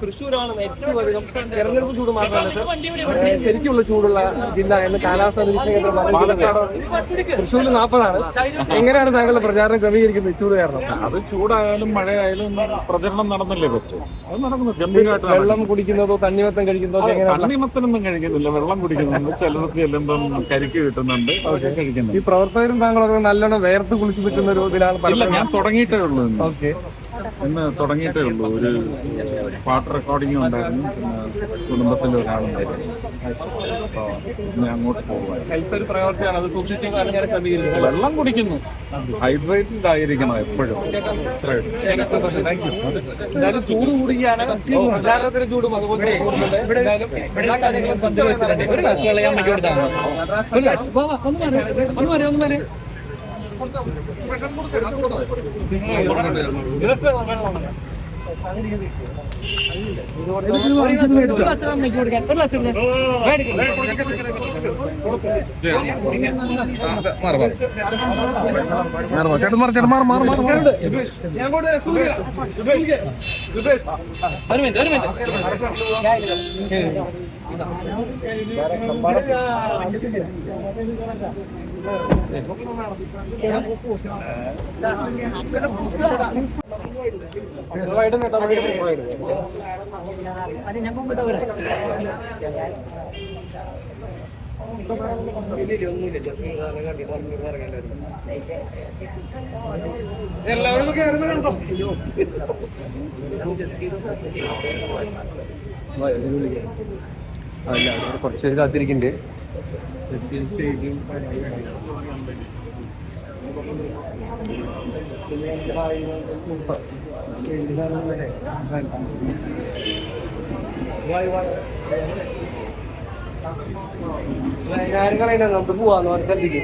തൃശ്ശൂരാണ് ഏറ്റവും അധികം തെരഞ്ഞെടുപ്പ് ചൂട് മാത്രമല്ല ശരിക്കുള്ള ചൂടുള്ള ജില്ല എന്ന് കാലാവസ്ഥാ നിരീക്ഷണ കേന്ദ്രം തൃശ്ശൂരിൽ നാൽപ്പതാണ് എങ്ങനെയാണ് താങ്കളുടെ പ്രചാരണം ക്രമീകരിക്കുന്നത് ചൂട് കാരണം? അത് ചൂടായാലും മഴയായാലും പ്രചരണം നടന്നല്ലേ പറ്റും? അത് നടക്കുന്നു ഗംഭീരമായിട്ട് വെള്ളം കുടിക്കുന്നതോ തണ്ണിമത്തം കഴിക്കുന്നതോ തണ്ണിമത്തനൊന്നും കഴിക്കുന്നില്ല. വെള്ളം കുടിക്കുന്നുണ്ട്. ചിലർക്ക് ചെല്ലുമ്പം കരിക്ക് കിട്ടുന്നുണ്ട്. അതൊക്കെ കഴിക്കുന്നുണ്ട്. ഈ പ്രവർത്തകരും താങ്കളൊക്കെ നല്ലോണം വേർത്ത് കുളിച്ച് നിൽക്കുന്ന ഒരു ഇതിലാണ് ഞാൻ തുടങ്ങിയിട്ടേ ഉള്ളൂ ഓക്കെ ഇന്ന് തുടങ്ങിയിട്ടേ ഉള്ളൂ. ഒരു പാട്ട് റെക്കോർഡിംഗ് ഉണ്ടായിരുന്നു. പിന്നെ കുടുംബത്തിലെ ഒരാളുണ്ടായിരുന്നു അപ്പോൾ ഞാൻ അങ്ങോട്ട് ക്രമീകരിക്കുന്നത് വെള്ളം കുടിക്കുന്നു. ഹൈഡ്രേറ്റഡ് ആയിരിക്കണം എപ്പോഴും. ചൂട് കൂടുകയാണ് ചൂടും അതുപോലെ. ഒരു. ഒരു ഒന്ന് പറയാം ഒന്ന് മാറ്, ഒന്ന് ചേട്ടൻ മാറി ചേട്ടൻ മാറി മാറി മാറി. ഒരു മിനിറ്റ് ഒരു മിനിറ്റ് എല്ലാവരും അല്ല അവിടെ കുറച്ച് പേര് കാത്തിരിക്കുന്നുണ്ട് ജസ്റ്റ് സ്റ്റേജിലും കളയണ്ട നമുക്ക് പോവാന്ന് പറഞ്ഞ സ്ഥലത്തേക്ക്.